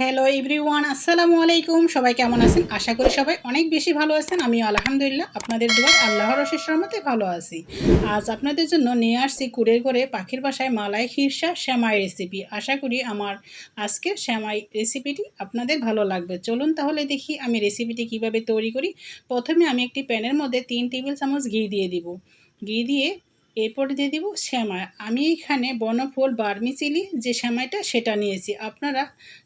Hello everyone আসসালামু আলাইকুম। সবাই কেমন আছেন? আশা করি সবাই অনেক বেশি ভালো আছেন। আমি আলহামদুলিল্লাহ আপনাদের দোয়া আল্লাহর রশেষ রহমতে ভালো আছি। আজ আপনাদের জন্য নিয়ে আসছি কুড়ে করে পাখির বাসায় মালাই খিরসা শ্যামাই রেসিপি আশা করি আমার আজকে শ্যামাই রেসিপিটি আপনাদের ভালো লাগবে। চলুন তাহলে দেখি আমি রেসিপিটি কীভাবে তৈরি করি। প্রথমে আমি একটি প্যানের মধ্যে তিন টেবিল চামচ ঘি দিয়ে দিব। ঘি দিয়ে এরপর দিয়ে দিব শ্যামাই আমি এখানে বনফুল বার্মিচিলি যে শ্যামাইটা সেটা নিয়েছি। আপনারা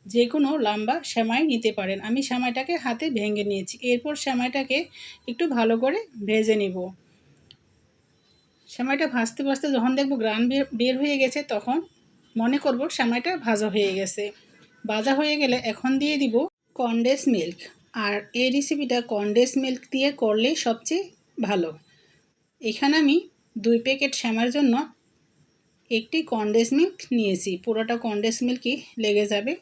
যে কোনো লম্বা শ্যামাই নিতে পারেন। আমি শ্যামাইটাকে হাতে ভেঙে নিয়েছি। এরপর শ্যামাইটাকে একটু ভালো করে ভেজে নিব। শ্যামাইটা ভাজতে ভাজতে যখন দেখব গ্রান বের হয়ে গেছে, তখন মনে করব শ্যামাইটা ভাজা হয়ে গেছে। ভাজা হয়ে গেলে এখন দিয়ে দিব কনডেন্স মিল্ক। আর এই রেসিপিটা কনডেন্স মিল্ক দিয়ে করলে সবচেয়ে ভালো। এখানে আমি দুই প্যাকেট শ্যামার জন্য একটি কনডেন্স মিল্ক নিয়েছি। পুরোটা কনডেন্স মিল্কই লেগে যাবে।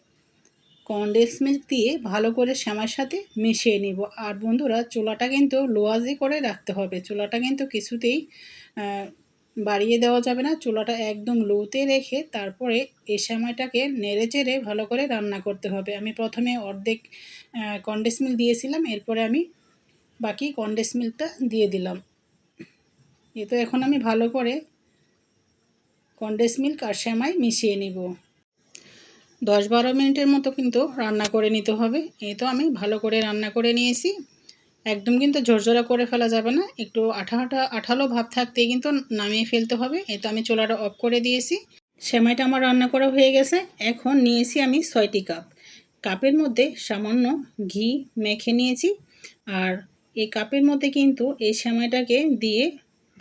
কনডেন্স মিল্ক দিয়ে ভালো করে শ্যামার সাথে মিশিয়ে নিব। আর বন্ধুরা, চুলাটা কিন্তু লোয়াজি করে রাখতে হবে। চুলাটা কিন্তু কিছুতেই বাড়িয়ে দেওয়া যাবে না। চুলাটা একদম লোতে রেখে তারপরে এই শ্যামাইটাকে নেড়ে চেড়ে ভালো করে রান্না করতে হবে। আমি প্রথমে অর্ধেক কনডেন্স মিল্ক দিয়েছিলাম। এরপরে আমি বাকি কনডেন্স মিল্কটা দিয়ে দিলাম। তো এখন আমি ভালো করে কন্ডেন্স মিল্ক আর শ্যামাই মিশিয়ে নিব। দশ বারো মিনিটের মতো কিন্তু রান্না করে নিতে হবে। এই তো আমি ভালো করে রান্না করে নিয়েছি। একদম কিন্তু ঝরঝরা করে ফেলা যাবে না। একটু আঠা আঠা আঠালো ভাব থাকতেই কিন্তু নামিয়ে ফেলতে হবে। এই তো আমি চোলাটা অফ করে দিয়েছি। সেমাইটা আমার রান্না করা হয়ে গেছে। এখন নিয়েছি আমি ছয়টি কাপ। কাপের মধ্যে সামান্য ঘি মেখে নিয়েছি। আর এই কাপের মধ্যে কিন্তু এই সেমাইটাকে দিয়ে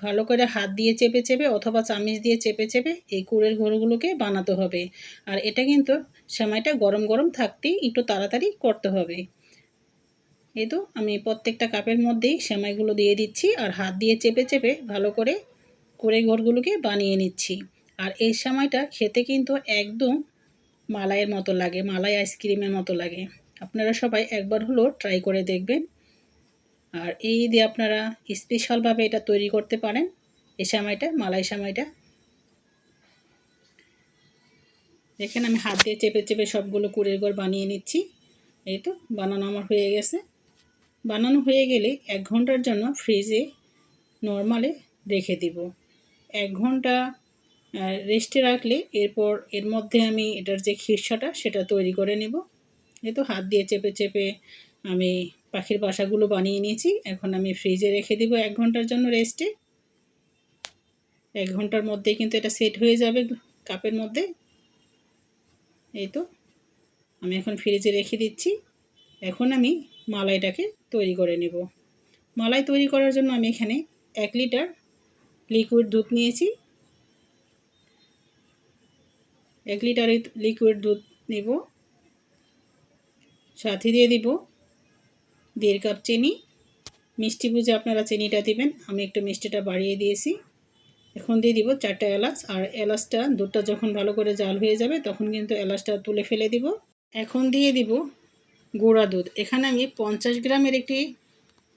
ভালো করে হাত দিয়ে চেপে চেপে অথবা চামিচ দিয়ে চেপে চেপে এই কুড়ের ঘরগুলোকে বানাতে হবে। আর এটা কিন্তু সেমাইটা গরম গরম থাকতেই একটু তাড়াতাড়ি করতে হবে। এই তো আমি প্রত্যেকটা কাপের মধ্যেই সেমাইগুলো দিয়ে দিচ্ছি আর হাত দিয়ে চেপে চেপে ভালো করে কুড়ে ঘরগুলোকে বানিয়ে নিচ্ছি। আর এই সময়টা খেতে কিন্তু একদম মালাইয়ের মতো লাগে, মালাই আইসক্রিমের মতো লাগে। আপনারা সবাই একবার হলো ট্রাই করে দেখবেন। আর এই দিয়ে আপনারা স্পেশালভাবে এটা তৈরি করতে পারেন এই সামাইটা মালাই সামাইটা দেখেন আমি হাত দিয়ে চেপে চেপে সবগুলো কুড়ের ঘর বানিয়ে নিচ্ছি। এই তো, বানানো আমার হয়ে গেছে। বানানো হয়ে গেলে এক ঘণ্টার জন্য ফ্রিজে নর্মালে রেখে দিব। এক ঘণ্টা রেস্টে রাখলে এরপর এর মধ্যে আমি এটার যে খিরসাটা সেটা তৈরি করে নেব। এই তো, হাত দিয়ে চেপে চেপে আমি পাখির বাসাগুলো বানিয়ে নিয়েছি। এখন আমি ফ্রিজে রেখে দিব এক ঘণ্টার জন্য রেস্টে। এক ঘণ্টার মধ্যে কিন্তু এটা সেট হয়ে যাবে কাপের মধ্যে। এই তো, আমি এখন ফ্রিজে রেখে দিচ্ছি। এখন আমি মালাইটাকে তৈরি করে নেব। মালাই তৈরি করার জন্য আমি এখানে এক লিটার লিকুইড দুধ নিয়েছি। এক লিটার লিকুইড দুধ নেব। সাথে দিয়ে দিব দেড় কাপ চিনি। মিষ্টি বুঝে আপনারা চিনিটা দিবেন। আমি একটু মিষ্টিটা বাড়িয়ে দিয়েছি। এখন দিয়ে দিব চারটা এলাচ। আর এলাচটা দুধটা যখন ভালো করে জাল হয়ে যাবে, তখন কিন্তু এলাচটা তুলে ফেলে দিব। এখন দিয়ে দিব গুঁড়া দুধ। এখানে আমি পঞ্চাশ গ্রামের একটি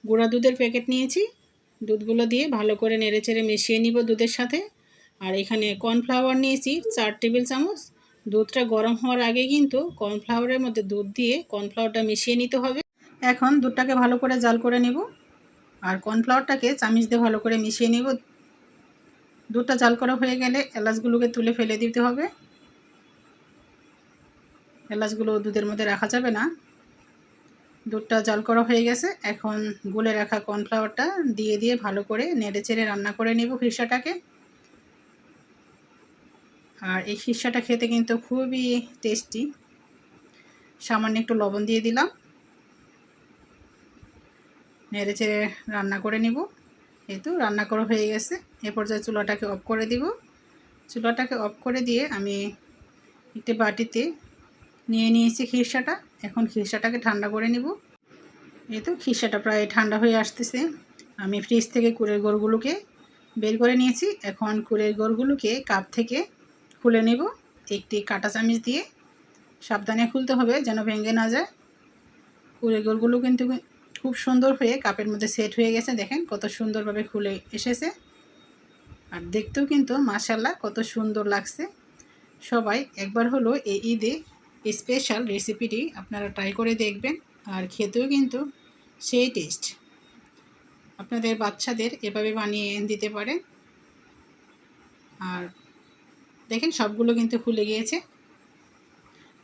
গুঁড়া দুধের প্যাকেট নিয়েছি। দুধগুলো দিয়ে ভালো করে নেড়ে চেড়ে মিশিয়ে নিব দুধের সাথে। আর এখানে কর্নফ্লাওয়ার নিয়েছি চার টেবিল চামচ। দুধটা গরম হওয়ার আগে কিন্তু কর্নফ্লাওয়ারের মধ্যে দুধ দিয়ে কর্নফ্লাওয়ারটা মিশিয়ে নিতে হবে। এখন দুধটাকে ভালো করে জাল করে নেব। আর কর্নফ্লাওয়ারটাকে চামিচ দিয়ে ভালো করে মিশিয়ে নেব। দুধটা জাল করা হয়ে গেলে এলাচগুলোকে তুলে ফেলে দিতে হবে। এলাচগুলো দুধের মধ্যে রাখা যাবে না। দুধটা জাল করা হয়ে গেছে। এখন গুলে রাখা কর্নফ্লাওয়ারটা দিয়ে দিয়ে ভালো করে নেড়ে চেড়ে রান্না করে নেব খিরসাটাকে। আর এই খিরসাটা খেতে কিন্তু খুবই টেস্টি। সামান্য একটু লবণ দিয়ে দিলাম। নেড়ে চেড়ে রান্না করে নিব। এই তো রান্না করা হয়ে গেছে। এ পর্যায়ে চুলাটাকে অফ করে দিব। চুলাটাকে অফ করে দিয়ে আমি একটি বাটিতে নিয়ে নিয়েছি খিরসাটা। এখন খিরসাটাকে ঠান্ডা করে নিব। এই তো খিরসাটা প্রায় ঠান্ডা হয়ে আসতেছে। আমি ফ্রিজ থেকে কুড়ের গোড়গুলোকে বের করে নিয়েছি। এখন কুড়ের গোড়গুলোকে কাপ থেকে খুলে নেব। একটি কাটা চামিচ দিয়ে সাবধানে খুলতে হবে যেন ভেঙে না যায়। কুড়ের গোড়গুলো কিন্তু খুব সুন্দর হয়ে কাপের মধ্যে সেট হয়ে গেছে। দেখেন কত সুন্দরভাবে খুলে এসেছে। আর দেখতেও কিন্তু মাসাল্লাহ কত সুন্দর লাগছে। সবাই একবার হলো এই ঈদে স্পেশাল রেসিপিটি আপনারা ট্রাই করে দেখবেন আর খেতেও কিন্তু সেই টেস্ট আপনাদের বাচ্চাদের এভাবে বানিয়ে দিতে পারেন। আর দেখেন সবগুলো কিন্তু খুলে গিয়েছে।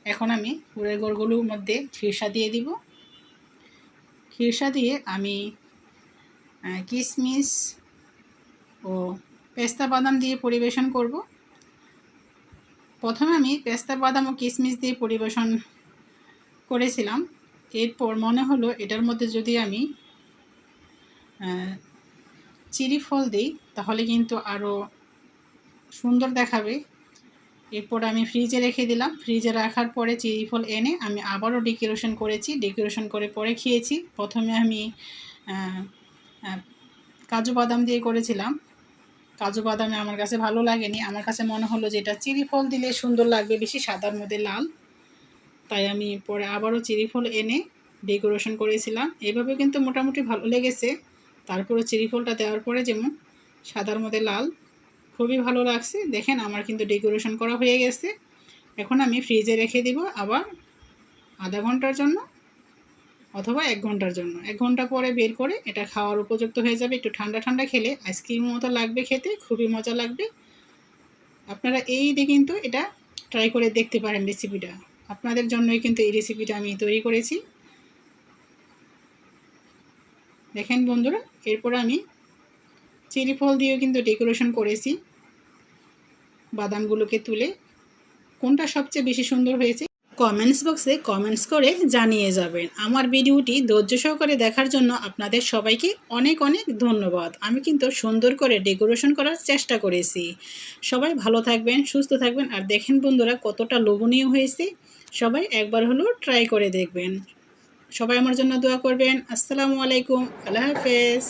এখন আমি পুরের গোড়গুলোর মধ্যে খিরসা দিয়ে দিব। খিরসা দিয়ে আমি কিশমিশ ও পেস্তা বাদাম দিয়ে পরিবেশন করব। প্রথমে আমি পেস্তা বাদাম ও কিশমিশ দিয়ে পরিবেশন করেছিলাম। এরপর মনে হলো এটার মধ্যে যদি আমি চিরি ফল দিই, তাহলে কিন্তু আরও সুন্দর দেখাবে। এরপর আমি ফ্রিজে রেখে দিলাম। ফ্রিজে রাখার পরে চিরি ফল এনে আমি আবারও ডেকোরেশন করেছি। ডেকোরেশন করে পরে খেয়েছি। প্রথমে আমি কাজু বাদাম দিয়ে করেছিলাম। কাজু বাদামে আমার কাছে ভালো লাগেনি। আমার কাছে মনে হলো যে এটা চিরি ফল দিলে সুন্দর লাগবে, বেশি সাদার মধ্যে লাল। তাই আমি পরে আবারও চিরি ফল এনে ডেকোরেশন করেছিলাম। এভাবে কিন্তু মোটামুটি ভালো লেগেছে। তারপরে চিরি ফলটা দেওয়ার পরে যেমন সাদার মধ্যে লাল খুবই ভালো লাগছে। দেখেন, আমার কিন্তু ডেকোরেশন করা হয়ে গেছে। এখন আমি ফ্রিজে রেখে দিব আবার আধা ঘণ্টার জন্য অথবা এক ঘণ্টার জন্য। এক ঘণ্টা পরে বের করে এটা খাওয়ার উপযুক্ত হয়ে যাবে। একটু ঠান্ডা ঠান্ডা খেলে আইসক্রিমের মতো লাগবে খেতে, খুবই মজা লাগবে। আপনারা এই দিয়ে কিন্তু এটা ট্রাই করে দেখতে পারেন রেসিপিটা আপনাদের জন্যই কিন্তু এই রেসিপিটা আমি তৈরি করেছি। দেখেন বন্ধুরা, এরপর আমি চিলি ফল দিয়েও কিন্তু ডেকোরেশন করেছি। বাদামগুলোকে তুলে। কোনটা সবচেয়ে বেশি সুন্দর হয়েছে? কমেন্টস বক্সে কমেন্টস করে জানিয়ে যাবেন। আমার ভিডিওটি ধৈর্য সহকারে দেখার জন্য আপনাদের সবাইকে অনেক অনেক ধন্যবাদ। আমি কিন্তু সুন্দর করে ডেকোরেশন করার চেষ্টা করেছি। সবাই ভালো থাকবেন, সুস্থ থাকবেন, আর দেখেন বন্ধুরা কতটা লোভনীয় হয়েছে। সবাই একবার হলেও ট্রাই করে দেখবেন। সবাই আমার জন্য দোয়া করবেন। আসসালামু আলাইকুম। আল্লাহ হাফেজ।